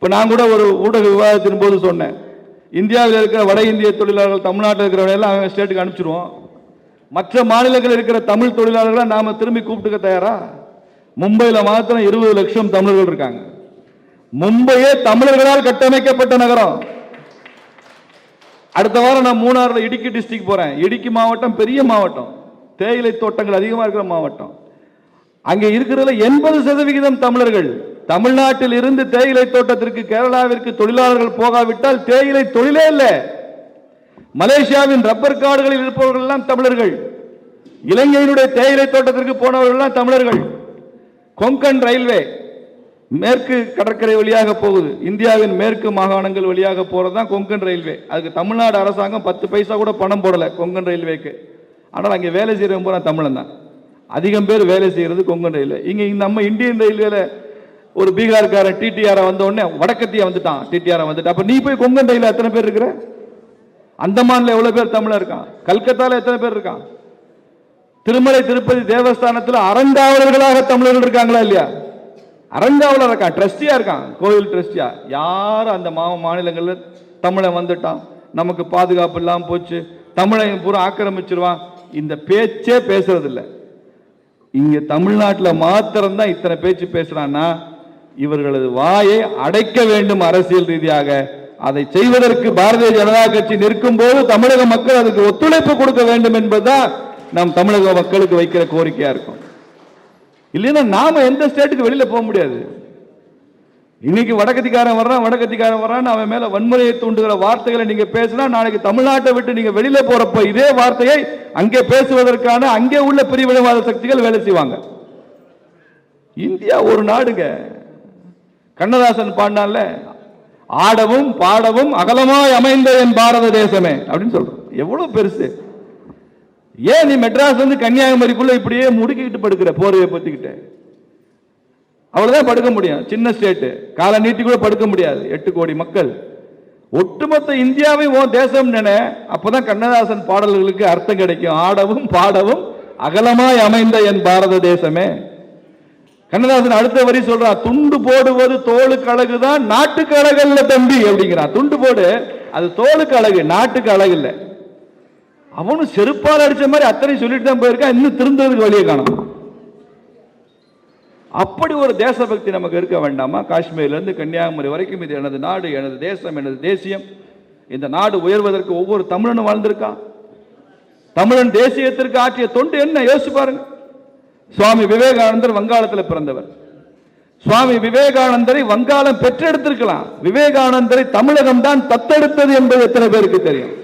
இப்போ நான் கூட ஒரு ஊடக விவாதத்தின் போது சொன்னேன். இந்தியாவில் இருக்கிற வட இந்திய தொழிலாளர்கள் தமிழ்நாட்டில் இருக்கிற எல்லாம் அவங்க ஸ்டேட்டுக்கு அனுப்பிச்சிருவோம். மற்ற மாநிலங்களில் இருக்கிற தமிழ் தொழிலாளர்களை நாம் திரும்பி கூப்பிட்டுக்க தயாரா? மும்பையில் மாத்திரம் இருபது லட்சம் தமிழர்கள் இருக்காங்க. மும்பையே தமிழர்களால் கட்டமைக்கப்பட்ட நகரம். அடுத்த வாரம் நான் மூணாறுல இடுக்கி டிஸ்ட்ரிக்ட் போறேன். இடுக்கி மாவட்டம் பெரிய மாவட்டம். தேயிலை தோட்டங்கள் அதிகமாக இருக்கிற மாவட்டம். அங்கே இருக்கிறதுல எண்பது சதவிகிதம் தமிழர்கள். தமிழ்நாட்டில் இருந்து தேயிலை தோட்டத்திற்கு கேரளாவிற்கு தொழிலாளர்கள் போகாவிட்டால் தேயிலை தொழிலே இல்லை. மலேசியாவின் ரப்பர் காடுகளில் இருப்பவர்கள் எல்லாம் தமிழர்கள். இலங்கையினுடைய தேயிலை தோட்டத்திற்கு போனவர்கள் எல்லாம் தமிழர்கள். கொங்கன் ரயில்வே மேற்கு கடற்கரை வழியாக போகுது. இந்தியாவின் மேற்கு மாகாணங்கள் வழியாக போகிறது தான் கொங்கன் ரயில்வே. அதுக்கு தமிழ்நாடு அரசாங்கம் பத்து பைசா கூட பணம் போடலை கொங்கன் ரயில்வேக்கு. ஆனால் அங்கே வேலை செய்கிறவங்க பூரா தமிழன் தான் அதிகம் பேர் வேலை செய்கிறது கொங்கன் ரயில்வே. இங்கே நம்ம இந்தியன் ரயில்வேல ஒரு பீகார்காரன் டிடிஆரை வந்த உடனே வடக்கத்தியா வந்துட்டான் டிடிஆரை வந்துட்டான் அப்போ நீ போய் கொங்கந்தையில் எத்தனை பேர் இருக்கிற? அந்தமான்ல எவ்வளோ பேர் தமிழர் இருக்கான்? கல்கத்தாவில் எத்தனை பேர் இருக்கான்? திருமலை திருப்பதி தேவஸ்தானத்தில் அறங்காவலர்களாக தமிழர்கள் இருக்காங்களா இல்லையா? அறங்காவலர் இருக்கான் ட்ரஸ்டியா இருக்கான் கோயில் ட்ரஸ்டியா. யாரும் அந்த மா மாநிலங்களில் தமிழன் வந்துட்டான்? நமக்கு பாதுகாப்பு இல்லாமல் போச்சு. தமிழை பூரா ஆக்கிரமிச்சிருவான். இந்த பேச்சே பேசுறதில்லை. இங்கே தமிழ்நாட்டில் மாத்திரம்தான் இத்தனை பேச்சு பேசுகிறான்னா இவர்களது வாயை அடைக்க வேண்டும் அரசியல் ரீதியாக. அதை செய்வதற்கு பாரதிய ஜனதா கட்சி நிற்கும் போது தமிழக மக்கள் அதுக்கு ஒத்துழைப்பு கொடுக்க வேண்டும் என்பதுதான் நம் தமிழக மக்களுக்கு வைக்கிற கோரிக்கையா இருக்கும். இல்லைன்னா நாம எந்த ஸ்டேட்டுக்கு வெளியில போக முடியாது. இன்னைக்கு வடக்கத்திக்காரன் வர்றான் வடக்கத்திக்காரன் வர்றான் அவன் மேல வன்முறையை தூண்டுகிற வார்த்தைகளை நீங்க பேசினா நாளைக்கு தமிழ்நாட்டை விட்டு நீங்க வெளியில போறப்ப இதே வார்த்தையை அங்கே பேசுவதற்கான அங்கே உள்ள பிரிவினைவாத சக்திகள் வேலை செய்வாங்க. இந்தியா ஒரு நாடுங்க. கண்ணதாசன் பாடினான்ல ஆடவும் பாடவும் அகலமாய் அமைந்த என் பாரத தேசமே அப்படின்னு சொல்றோம் எவ்வளவு பெருசு. ஏன் நீ மெட்ராஸ் வந்து கன்னியாகுமரிக்குள்ள இப்படியே முடுக்கிக்கிட்டு படுக்கிற போர்வையை பத்திக்கிட்டு? அவ்வளவுதான் படுக்க முடியும். சின்ன ஸ்டேட்டு காலை நீட்டி கூட படுக்க முடியாது. எட்டு கோடி மக்கள். ஒட்டுமொத்த இந்தியாவை ஓ தேசம் நினை அப்பதான் கண்ணதாசன் பாடல்களுக்கு அர்த்தம் கிடைக்கும். ஆடவும் பாடவும் அகலமாய் அமைந்த என் பாரத தேசமே. கண்ணதாசன் அடுத்த வரி சொல்றான் துண்டு போடுவது தோலுக்கு அழகுதான் நாட்டுக்கு அழகு இல்ல தம்பி அப்படிங்கிறான் துண்டு போடு அது தோலுக்கு அழகு நாட்டுக்கு அழகு இல்ல. அவனும் செருப்பால் அடிச்ச மாதிரி அத்தனை சொல்லிட்டு தான் போயிருக்கான் இன்னும் திருந்ததுக்கு வழியை காணும். அப்படி ஒரு தேசபக்தி நமக்கு இருக்க வேண்டாமா? காஷ்மீர்ல இருந்து கன்னியாகுமரி வரைக்கும் இது எனது நாடு எனது தேசம் எனது தேசியம். இந்த நாடு உயர்வதற்கு ஒவ்வொரு தமிழனும் வாழ்ந்திருக்கான். தமிழன் தேசியத்திற்கு ஆற்றிய தொண்டு என்ன? யோசிச்சு பாருங்க. சுவாமி விவேகானந்தர் வங்காளத்தில் பிறந்தவர். சுவாமி விவேகானந்தரை வங்காளம் பெற்றெடுத்திருக்கலாம். விவேகானந்தரை தமிழகம் தான் தத்தெடுத்தது என்பது எத்தனை பேருக்கு தெரியும்?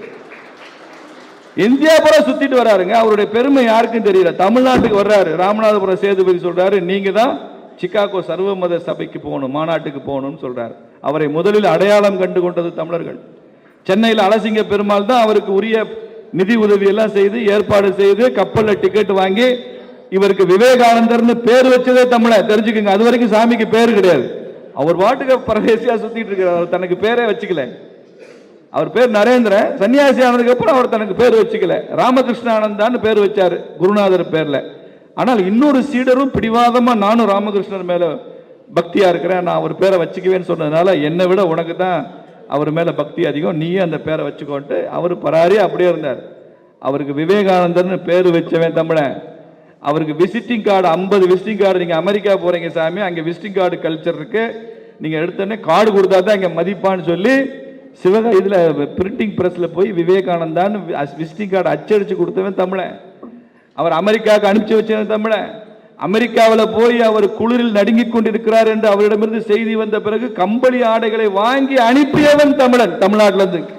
இந்தியா பூரா சுத்திட்டு வராருங்க. அவருடைய பெருமை யாருக்கும் தெரியல. தமிழ்நாட்டுக்கு வர்றாரு. ராமநாதபுரம் சேதுபதி சொல்றாரு நீங்க தான் சிக்காகோ சர்வமத சபைக்கு போகணும் மாநாட்டுக்கு போகணும்னு சொல்றாரு. அவரை முதலில் அடையாளம் கண்டு கொண்டது தமிழர்கள். சென்னையில் அலசிங்க பெருமாள் தான் அவருக்கு உரிய நிதி உதவி எல்லாம் செய்து ஏற்பாடு செய்து கப்பல்ல டிக்கெட் வாங்கி இவருக்கு விவேகானந்தர்னு பேர் வச்சதே தமிழ தெரிஞ்சுக்கோங்க அது வரைக்கும் சாமிக்கு பேர் கிடையாது. அவர் பாட்டுக்கு பரதேசியா சுத்திட்டு இருக்கிறார். அவர் தனக்கு பேரே வச்சுக்கல. அவர் பேர் நரேந்திரன். சன்னியாசி ஆனதுக்கு அப்புறம் அவர் தனக்கு பேர் வச்சுக்கல. ராமகிருஷ்ண ஆனந்தான்னு பேர் வச்சார் குருநாதர் பேர்ல. ஆனால் இன்னொரு சீடரும் பிடிவாதமா நானும் ராமகிருஷ்ணர் மேல பக்தியா இருக்கிறேன். நான் அவர் பேரை வச்சுக்குவேன்னு சொன்னதுனால என்னை விட உனக்கு தான் அவர் மேல பக்தி அதிகம். நீயே அந்த பேரை வச்சுக்கோன்ட்டு அவர் பராரி அப்படியே இருந்தார். அவருக்கு விவேகானந்தர்னு பேர் வச்சவன் தமிழன். அவருக்கு விசிட்டிங் கார்டு ஐம்பது விசிட்டிங் கார்டு நீங்கள் அமெரிக்கா போகிறீங்க சாமி அங்கே விசிட்டிங் கார்டு கல்ச்சர் இருக்கு. நீங்கள் எடுத்தோடனே கார்டு கொடுத்தா தான் இங்கே மதிப்பான்னு சொல்லி சிவகா இதில் பிரிண்டிங் ப்ரெஸ்ஸில் போய் விவேகானந்தான்னு விசிட்டிங் கார்டு அச்சடிச்சு கொடுத்தவன் தமிழன். அவர் அமெரிக்காவுக்கு அனுப்பிச்சு வச்சவன் தமிழன். அமெரிக்காவில் போய் அவர் குளிரில் நடுங்கிக் கொண்டிருக்கிறார் என்று அவரிடமிருந்து செய்தி வந்த பிறகு கம்பளி ஆடைகளை வாங்கி அனுப்பியவன் தமிழன் தமிழ்நாட்டிலேருந்து இருந்து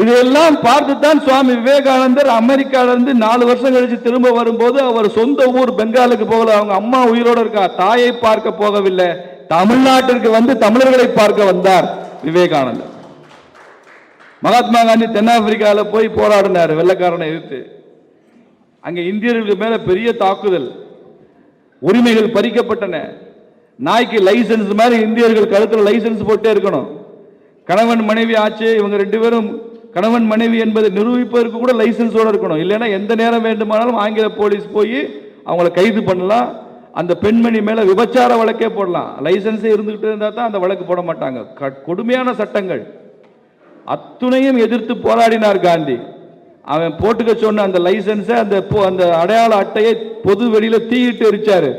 இதையெல்லாம் பார்த்துத்தான் சுவாமி விவேகானந்தர் அமெரிக்கால இருந்து நாலு வருஷம் கழிச்சு திரும்ப வரும்போது அவர் சொந்த ஊர் பெங்காலுக்கு போகல. அவங்க அம்மா உயிரோட இருக்கா? தாயை பார்க்க போகவில்லை. தமிழ்நாட்டிற்கு வந்து தமிழர்களை பார்க்க வந்தார் விவேகானந்தர். மகாத்மா காந்தி தென்னாப்பிரிக்காவில் போய் போராடினார் வெள்ளக்காரனை எதிர்த்து. அங்கே இந்தியர்களுக்கு மேலே பெரிய தாக்குதல். உரிமைகள் பறிக்கப்பட்டன. நாய்க்கு லைசென்ஸ் மாதிரி இந்தியர்கள் கழுத்தில் லைசென்ஸ் போட்டே இருக்கணும். கணவன் மனைவி ஆச்சு இவங்க ரெண்டு பேரும் கணவன் மனைவி என்பதை நிரூபிப்பதற்கு கூட லைசன்ஸோடு இருக்கணும். இல்லைன்னா எந்த நேரம் வேண்டுமானாலும் ஆங்கில போலீஸ் போய் அவங்கள கைது பண்ணலாம். அந்த பெண்மணி மேலே விபச்சார வழக்கே போடலாம். லைசன்ஸே இருந்துகிட்டு இருந்தால் தான் அந்த வழக்கு போட மாட்டாங்க. க- கொடுமையான சட்டங்கள். அத்துணையும் எதிர்த்து போராடினார் காந்தி. அவன் போட்டுக்க சொன்ன அந்த லைசன்ஸை அந்த பொ- அந்த அடையாள அட்டையை பொது வெளியில் தீயிட்டு எரிச்சாரு.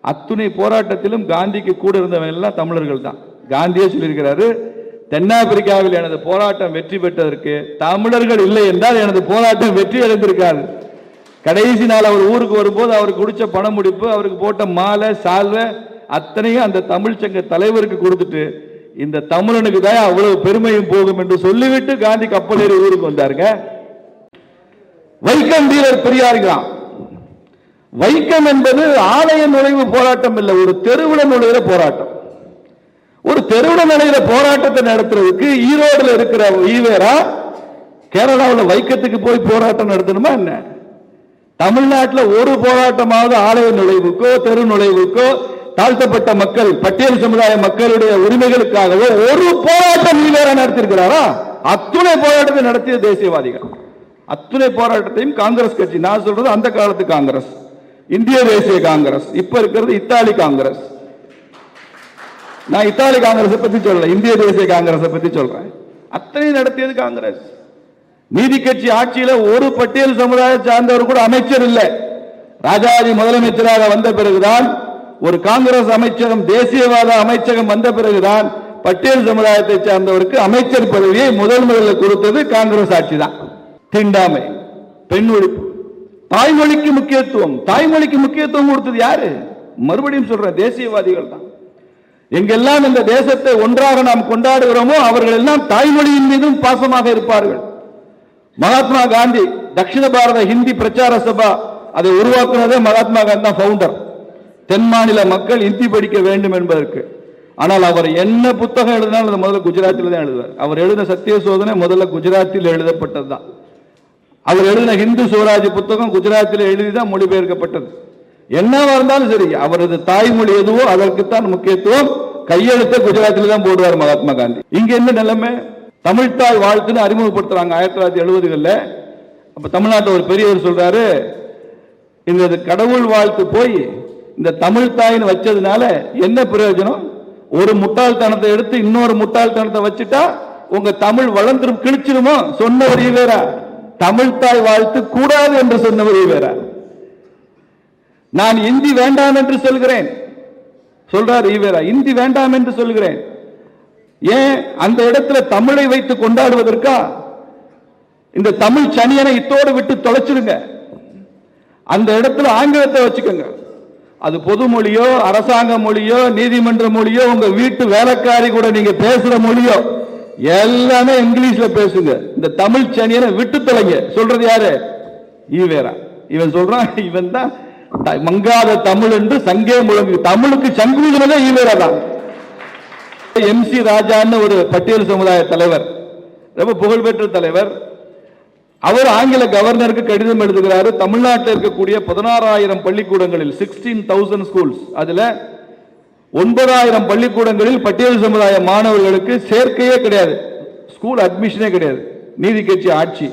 அத்துணை போராட்டத்திலும் காந்திக்கு கூட இருந்தவன் எல்லாம் தமிழர்கள் தான். காந்தியே சொல்லியிருக்கிறாரு தென்னாப்பிரிக்காவில் எனது போராட்டம் வெற்றி பெற்றதற்கு தமிழர்கள் இல்லை என்றால் எனது போராட்டம் வெற்றி அடைந்திருக்காது. கடைசி நாள் அவர் ஊருக்கு வரும்போது அவருக்கு குடிச்ச பண முடிப்பு அவருக்கு போட்ட மாலை சால்வை அத்தனையும் அந்த தமிழ் சங்க தலைவருக்கு கொடுத்துட்டு இந்த தமிழனுக்கு தான் அவ்வளவு பெருமையும் போகும் என்று சொல்லிவிட்டு காந்தி கப்பல் ஏறி ஊருக்கு வந்தாருங்க. வைக்கம் வீரர் பெரியாருங்கிறான் வைக்கம் என்பது ஆலய நுழைவு போராட்டம் இல்லை ஒரு தெருவிட நுழைகிற போராட்டம். ஒரு தெருவுல நிலையில போராட்டத்தை நடத்துறதுக்கு ஈரோடுல இருக்கிற ஈவேரா கேரளாவில் வைக்கத்துக்கு போய் போராட்டம் நடத்தணுமா என்ன? தமிழ்நாட்டில் ஒரு போராட்டமாவது ஆலய நுழைவுக்கோ தெரு நுழைவுக்கோ தாழ்த்தப்பட்ட மக்கள் பட்டியல் சமுதாய மக்களுடைய உரிமைகளுக்காகவோ ஒரு போராட்டம் ஈவேரா நடத்திருக்கிறாரா? அத்துணை போராட்டத்தை நடத்திய தேசியவாதிகள். அத்துணை போராட்டத்தையும் காங்கிரஸ் கட்சி நான் சொல்றது அந்த காலத்து காங்கிரஸ் இந்திய தேசிய காங்கிரஸ் இப்ப இருக்கிறது இத்தாலி காங்கிரஸ். நான் இத்தாலி காங்கிரஸ் பத்தி சொல்லல இந்திய தேசிய காங்கிரஸ் பத்தி சொல்றேன். அத்தனை நடத்தியது காங்கிரஸ். நீதி கட்சி ஆட்சியில ஒரு பட்டியல் சமுதாய சார்ந்தவர் கூட அமைச்சர் இல்லை. ராஜாஜி முதலமைச்சராக வந்த பிறகுதான் ஒரு காங்கிரஸ் அமைச்சகம் தேசியவாத அமைச்சகம் வந்த பிறகுதான் பட்டியல் சமுதாயத்தை சார்ந்தவருக்கு அமைச்சர் பதவியை முதல் முதலில் கொடுத்தது காங்கிரஸ் ஆட்சி தான். தீண்டாமை பெண் ஒழிப்பு. தாய்மொழிக்கு முக்கியத்துவம் தாய்மொழிக்கு முக்கியத்துவம் கொடுத்தது யாரு? மறுபடியும் சொல்ற தேசியவாதிகள் தான். எங்கெல்லாம் இந்த தேசத்தை ஒன்றாக நாம் கொண்டாடுகிறோமோ அவர்கள் எல்லாம் தாய்மொழியின் மீதும் பாசமாக இருப்பார்கள். மகாத்மா காந்தி தட்சிண பாரத ஹிந்தி பிரச்சார சபா அதை உருவாக்குனதே மகாத்மா காந்தி தான் பவுண்டர் தென் மாநில மக்கள் ஹிந்தி படிக்க வேண்டும் என்பதற்கு. ஆனால் அவர் என்ன புத்தகம் எழுதினாலும் அது முதல்ல குஜராத்தில் தான் எழுதுவார். அவர் எழுதின சத்திய சோதனை முதல்ல குஜராத்தில் எழுதப்பட்டது தான் அவர் எழுதின ஹிந்து சுவராஜ் புத்தகம் குஜராத்தில் எழுதி தான் மொழிபெயர்க்கப்பட்டது. என்னவா இருந்தாலும் சரி அவரது தாய்மொழி எதுவோ அதற்குத்தான் முக்கியத்துவம் கையெழுத்த குஜராத்தில் தான் போடுவார் மகாத்மா காந்தி. இங்க என்ன நிலைமை? தமிழ்த்தாய் வாழ்த்துன்னு அறிமுகப்படுத்துறாங்க ஆயிரத்தி தொள்ளாயிரத்தி எழுபதுகள்ல. அப்ப தமிழ்நாட்டில் ஒரு பெரியவர் சொல்றாரு இந்த கடவுள் வாழ்த்து போய் இந்த தமிழ் தாயின்னு வச்சதுனால என்ன பிரயோஜனம்? ஒரு முட்டாள்தனத்தை எடுத்து இன்னொரு முட்டாள்தனத்தை வச்சுட்டா உங்க தமிழ் வளர்ந்துரும் கிழிச்சிருமோ? சொன்னவர் வேற. தமிழ் தாய் வாழ்த்து கூடாது என்று சொன்னவர் வேற. நான் இந்தி வேண்டாம் என்று சொல்கிறேன். சொல்றார் ஈவேரா இந்தி வேண்டாம் என்று சொல்கிறேன். ஏன் அந்த இடத்துல தமிழை வைத்து கொண்டாடுவதற்கா? இந்த தமிழ் சனியனை இத்தோடு விட்டு தொலைச்சிடுங்க. அந்த இடத்துல ஆங்கிலத்தை வச்சுக்கோங்க. அது பொது மொழியோ அரசாங்க மொழியோ நீதிமன்ற மொழியோ உங்க வீட்டு வேலைக்காரி கூட நீங்க பேசுற மொழியோ எல்லாமே இங்கிலீஷ்ல பேசுங்க. இந்த தமிழ் சனியனை விட்டு தொலைங்க. சொல்றது யாரு? ஈவேரா. இவன் சொல்றான் இவன் தான் மங்காத தமிழ் என்று சங்கே முழங்கு தமிழுக்கு சங்கூதுனதே ஈவேரா தான். எம் சி ராஜான்னு ஒரு பட்டியல் சமுதாய தலைவர் ரொம்ப புகழ்பெற்ற தலைவர். அவர் ஆங்கில கவர்னருக்கு கடிதம் எழுதுகிறாரு. தமிழ்நாட்டில் இருக்கக்கூடிய பதினாறாயிரம் பள்ளிக்கூடங்களில் சிக்ஸ்டீன் தௌசண்ட் ஸ்கூல்ஸ் அதில் ஒன்பதாயிரம் பள்ளிக்கூடங்களில் பட்டியல் சமுதாய மாணவர்களுக்கு சேர்க்கையே கிடையாது. ஸ்கூல் அட்மிஷனே கிடையாது. நீதி கட்சி ஆட்சி.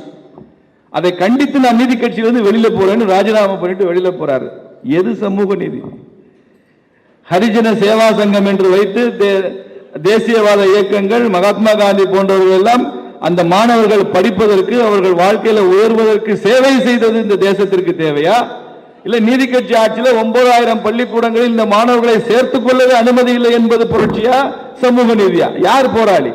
அதை கண்டித்து நான் நீதி கட்சியிலிருந்து வெளியில போறேன்னு ராஜினாமா பண்ணிட்டு வெளியில போறாரு. எது சமூக நீதி? ஹரிஜன சேவா சங்கம் என்று வைத்து தே- தேசியவாத இயக்கங்கள் மகாத்மா காந்தி போன்றவர்கள் எல்லாம் அந்த மாணவர்கள் படிப்பதற்கு அவர்கள் வாழ்க்கையில உயர்வதற்கு சேவை செய்தது இந்த தேசத்திற்கு தேவையா? இல்ல நீதி கட்சி ஆட்சியில ஒன்பதாயிரம் பள்ளிக்கூடங்களில் இந்த மாணவர்களை சேர்த்துக் கொள்ளவே அனுமதி இல்லை என்பது புரட்சியா? சமூக நீதியா? யார் போராளி?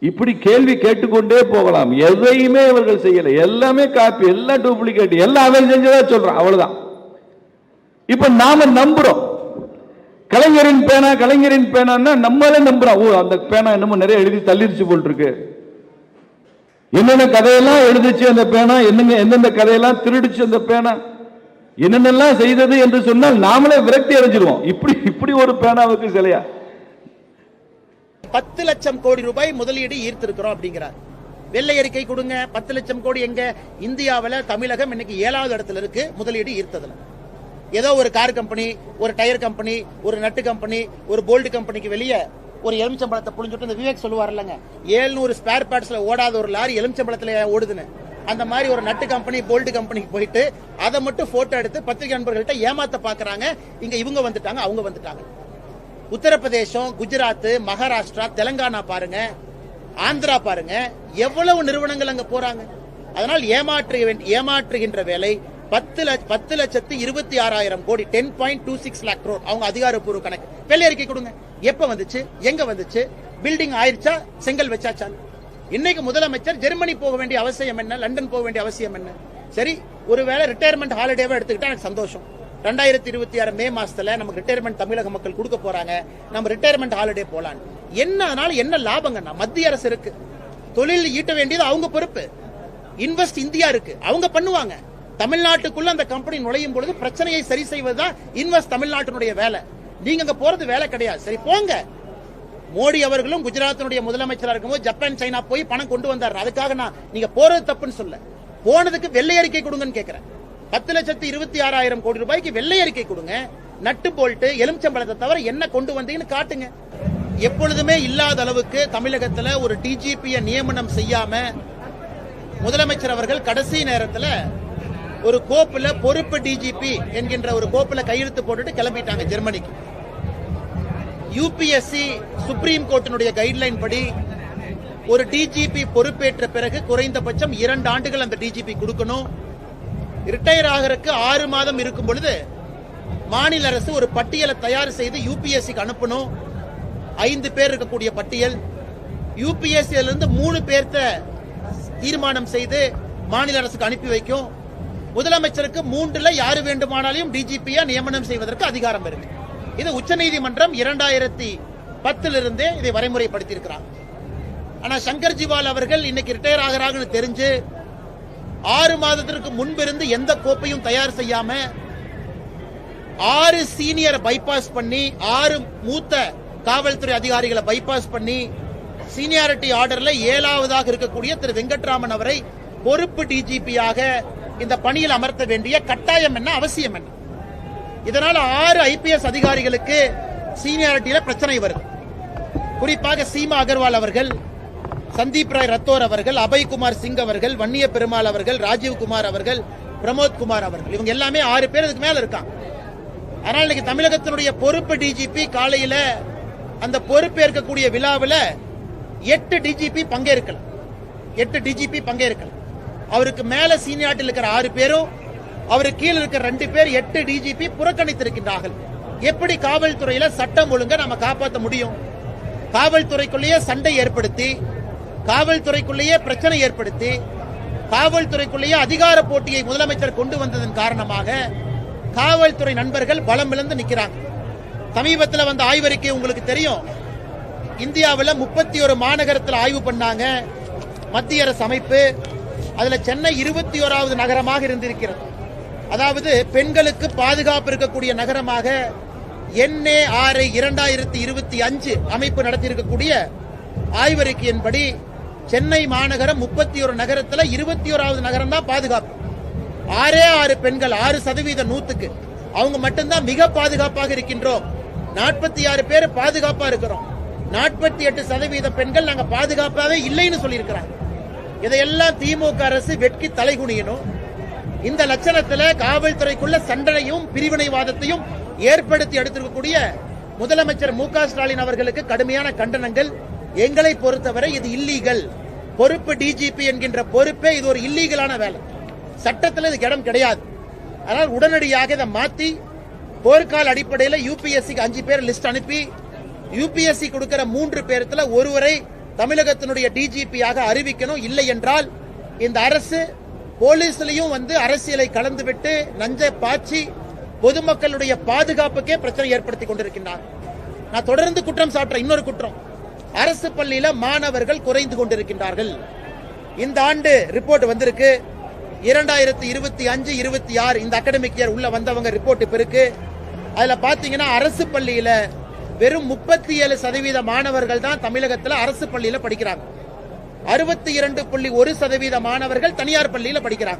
இப்படி கேள்வி கேட்டுக்கொண்டே போகலாம். எதையுமே இவர்கள் செய்யலை. எல்லாமே காப்பி எல்லாம் டூப்ளிகேட் எல்லாம் அவன் செஞ்சதா சொல்றான். அவ்வளவுதான். இப்ப நாம நம்புறோம். கலைஞரின் பேனா கலைஞரின் பேனான்னா நம்மளே நம்புறோம். ஓ அந்த பேனா என்னமோ நிறைய எழுதி தள்ளிருச்சு போல் இருக்கு என்னென்ன கதையெல்லாம் எழுதிச்சு அந்த பேனா? என்னங்க எந்தெந்த கதையெல்லாம் திருடிச்சு அந்த பேனா? என்னென்னலாம் செய்தது என்று சொன்னால் நாமளே விரக்தி அடைஞ்சிருவோம். இப்படி இப்படி ஒரு பேனாவுக்கு சிலையா? பத்து லட்சம் கோடி ரூபாய் முதலீடு ஈர்த்திருக்கிறோம் அப்படிங்கிறார். வெள்ளை அறிக்கை கொடுங்க பத்து லட்சம் கோடி எங்க? இந்தியாவில் தமிழகம் இன்னைக்கு ஏழாவது இடத்துல இருக்கு முதலீடு ஈர்த்ததுல. ஏதோ ஒரு கார் கம்பெனி ஒரு டயர் கம்பெனி ஒரு நட்டு கம்பெனி ஒரு போல்டு கம்பெனிக்கு வெளியே ஒரு எலுமிச்சம்பழத்தை புளிஞ்சுட்டு இந்த விவேக் சொல்லுவார் இல்லைங்க. ஏழ்நூறு ஸ்பேர் பார்ட்ஸ்ல ஓடாத ஒரு லாரி எலுமிச்சம்பழத்துல ஓடுதுன்னு. அந்த மாதிரி ஒரு நட்டு கம்பெனி போல்டு கம்பெனிக்கு போயிட்டு அதை மட்டும் போட்டோ எடுத்து பத்திரிகை நண்பர்கள்ட்ட ஏமாத்த பாக்குறாங்க. இங்க இவங்க வந்துட்டாங்க அவங்க வந்துட்டாங்க. உத்தரப்பிரதேசம் குஜராத் மகாராஷ்டிரா தெலங்கானா பாருங்க ஆந்திரா பாருங்க எவ்வளவு நிறுவனங்கள் அங்க போறாங்க? அதனால் ஏமாற்று ஏமாற்றுகின்ற வேலை பத்து லட்ச பத்து லட்சத்து இருபத்தி ஆறாயிரம் கோடி ten point two six lakh crore. அவங்க அதிகாரப்பூர்வ கணக்கு. வெள்ளை அறிக்கை கொடுங்க. எப்ப வந்துச்சு? எங்க வந்துச்சு? பில்டிங் ஆயிருச்சா? செங்கல் வச்சாச்சா? இன்னைக்கு முதலமைச்சர் ஜெர்மனி போக வேண்டிய அவசியம் என்ன? லண்டன் போக வேண்டிய அவசியம் என்ன? சரி ஒருவேளை ரிட்டையர்மெண்ட் ஹாலிடேவா எடுத்துக்கிட்டா எனக்கு சந்தோஷம். ரெண்டாயிரத்தி இருபத்தி ஆறு மே மாசத்துல நமக்கு ரிட்டையர்மெண்ட் தமிழக மக்கள் கொடுக்க போறாங்க. நம்ம ரிட்டையர்மெண்ட் ஹாலிடே போலாம் என்ன அதனால என்ன லாபங்கண்ணா? மத்திய அரசு இருக்கு. தொழில் ஈட்ட வேண்டியது அவங்க பொறுப்பு. இன்வெஸ்ட் இந்தியா இருக்கு. அவங்க பண்ணுவாங்க. தமிழ்நாட்டுக்குள்ள அந்த கம்பெனி நுழையும் பொழுது பிரச்சனையை சரி செய்வதுதான் இன்வெஸ்ட் தமிழ்நாட்டினுடைய வேலை. நீங்க அங்க போறது வேலை கிடையாது. சரி போங்க. மோடி அவர்களும் குஜராத்தினுடைய முதலமைச்சராக இருக்கும்போது ஜப்பான் சைனா போய் பணம் கொண்டு வந்தார் அதுக்காக நான் நீங்க போறது தப்புன்னு சொல்ல போனதுக்கு வெள்ளை அறிக்கை கொடுங்கன்னு கேட்கிறேன் பத்து லட்சத்து இருபத்தி ஆறாயிரம் கோடி ரூபாய்க்கு வெள்ளை அறிக்கை கொடுங்க. நட்டு போல்ட்டு எலுமிச்சம்பழத்தை தவிர என்ன கொண்டு வந்தீங்கன்னு காட்டுங்க. எப்பொழுதுமே இல்லாத அளவுக்கு தமிழகத்துல ஒரு டிஜிபியை நியமனம் செய்யாம முதலமைச்சர் அவர்கள் கடைசி நேரத்தில் ஒரு கோப்பில் பொறுப்பு டிஜிபி என்கின்ற ஒரு கோப்பில் கையெழுத்து போட்டுட்டு கிளம்பிட்டாங்க ஜெர்மனிக்கு. யூபிஎஸ்சி சுப்ரீம் கோர்ட்டினுடைய கைட்லைன் படி ஒரு டிஜிபி பொறுப்பேற்ற பிறகு குறைந்தபட்சம் இரண்டு ஆண்டுகள் அந்த டிஜிபி கொடுக்கணும். ரிட்டையர் ஆகிறதுக்கு ஆறு மாதம் இருக்கும் பொழுது மாநில அரசு ஒரு பட்டியலை தயார் செய்து யூபிஎஸ்சிக்கு அனுப்பணும். ஐந்து பேர் இருக்கக்கூடிய பட்டியல். யூபிஎஸ்சியிலிருந்து மூணு பேர்த்த தீர்மானம் செய்து மாநில அரசுக்கு அனுப்பி வைக்கும். முதலமைச்சருக்கு மூன்றுல யாரு வேண்டுமானாலும் டிஜிபியா நியமனம் செய்வதற்கு அதிகாரம் இருக்கு. இது உச்சநீதிமன்றம் இரண்டாயிரத்தி பத்தில் இருந்தே இதை வரைமுறைப்படுத்தி ஆனா சங்கர் ஜிவால் அவர்கள் இன்னைக்கு ரிட்டையர் ஆகிறாங்கன்னு தெரிஞ்சு ஆறு மாதத்திற்கு முன்பிருந்து எந்த கோப்பையும் தயார் செய்யாம ஆறு சீனியர் பைபாஸ் பண்ணி ஆறு மூத்த காவல்துறை அதிகாரிகளை பைபாஸ் பண்ணி சீனியாரிட்டி ஆர்டர்ல ஏழாவதாக இருக்கக்கூடிய திரு வெங்கட்ராமன் அவரை பொறுப்பு டிஜிபியாக இந்த பணியில் அமர்த்த வேண்டிய கட்டாயம் என்ன அவசியம் என்ன? இதனால ஆறு ஐபிஎஸ் அதிகாரிகளுக்கு சீனியாரிட்டியில பிரச்சனை வருது. குறிப்பாக சீமா அகர்வால் அவர்கள் சந்தீப் ராய் ரத்தோர் அவர்கள் அபய்குமார் சிங் அவர்கள் வன்னிய பெருமாள் அவர்கள் ராஜீவ் குமார் அவர்கள் பிரமோத் குமார் அவர்கள். இவங்க எல்லாமே ஆறு பேர் அதுக்கு மேல இருக்காங்க. அதனால இன்னைக்கு தமிழகத்தினுடைய பொறுப்பு டிஜிபி காலையில அந்த பொறுப்பேற்கக்கூடிய விழாவில் எட்டு டிஜிபி பங்கேற்கலாம் எட்டு டிஜிபி பங்கேற்கலாம் அவருக்கு மேல சீனியாட்டில் இருக்கிற ஆறு பேரும் அவருக்கு கீழே இருக்கிற ரெண்டு பேர் எட்டு டிஜிபி புறக்கணித்திருக்கின்றார்கள். எப்படி காவல்துறையில சட்டம் ஒழுங்க நம்ம காப்பாற்ற முடியும்? காவல்துறைக்குள்ளேயே சண்டை ஏற்படுத்தி காவல்துறைக்குள்ளேயே பிரச்சனை ஏற்படுத்தி காவல்துறைக்குள்ளேயே அதிகார போட்டியை முதலமைச்சர் கொண்டு வந்ததன் காரணமாக காவல்துறை நண்பர்கள் பலம் இழந்து நிற்கிறாங்க. சமீபத்தில் வந்த ஆய்வறிக்கை உங்களுக்கு தெரியும். இந்தியாவில் முப்பத்தி ஒரு மாநகரத்தில் ஆய்வு பண்ணாங்க மத்திய அரசு அமைப்பு. அதில் சென்னை இருபத்தி ஓராவது நகரமாக இருந்திருக்கிறது. அதாவது பெண்களுக்கு பாதுகாப்பு இருக்கக்கூடிய நகரமாக என்ஏ ஆறு இரண்டாயிரத்தி இருபத்தி அஞ்சு அமைப்பு நடத்தியிருக்கக்கூடிய ஆய்வறிக்கையின்படி சென்னை மாநகரம் முப்பத்தி ஒரு நகரத்துல இருபத்தி ஓராவது நகரம் தான் பாதுகாப்பு. ஆறே ஆறு பெண்கள் ஆறு சதவீத நூத்துக்கு. அவங்க மட்டும்தான் மிக பாதுகாப்பாக இருக்கின்றோம். நாற்பத்தி ஆறு பேர் பாதுகாப்பா இருக்கிறோம். நாற்பத்தி எட்டு சதவீத பெண்கள் நாங்க பாதுகாப்பாவே இல்லைன்னு சொல்லியிருக்கிறாங்க. இதையெல்லாம் திமுக அரசு வெட்கி தலைகுனியணும். இந்த லட்சணத்துல காவல்துறைக்குள்ள சண்டனையும் பிரிவினைவாதத்தையும் ஏற்படுத்தி எடுத்திருக்கக்கூடிய முதலமைச்சர் மு க ஸ்டாலின் அவர்களுக்கு கடுமையான கண்டனங்கள். எங்களை பொறுத்தவரை இது இல்லீகல். பொறுப்பு டிஜிபி என்கின்ற பொறுப்பே இது ஒரு இல்லீகலான வேலை. சட்டத்தில் இதுக்கு இடம் கிடையாது. அதனால் உடனடியாக இதை மாத்தி போர்க்கால அடிப்படையில் யூபிஎஸ்சிக்கு அஞ்சு பேர் லிஸ்ட் அனுப்பி யூபிஎஸ்சி கொடுக்கிற மூன்று பேர்த்தில் ஒருவரை தமிழகத்தினுடைய டிஜிபியாக அறிவிக்கணும். இல்லை என்றால் இந்த அரசு போலீஸ்லையும் வந்து அரசியலை கலந்துவிட்டு நஞ்சை பாய்ச்சி பொதுமக்களுடைய பாதுகாப்புக்கே பிரச்சனை ஏற்படுத்தி கொண்டிருக்கின்றார். நான் தொடர்ந்து குற்றம் சாட்டுறேன் இன்னொரு குற்றம். அரசு பள்ளியில மாணவர்கள் குறைந்து கொண்டிருக்கின்றார்கள். இந்த ஆண்டு ரிப்போர்ட் வந்திருக்கு. இரண்டாயிரத்தி இருபத்தி அஞ்சு இருபத்தி ஆறு இந்த அகடமிக் இயர் உள்ள வந்தவங்க ரிப்போர்ட் இப்ப இருக்கு. அதுல பாத்தீங்கன்னா அரசு பள்ளியில வெறும் முப்பத்தி ஏழு சதவீத மாணவர்கள் தான் தமிழகத்துல அரசு பள்ளியில படிக்கிறாங்க. அறுபத்தி இரண்டு புள்ளி ஒரு சதவீத மாணவர்கள் தனியார் பள்ளியில படிக்கிறாங்க.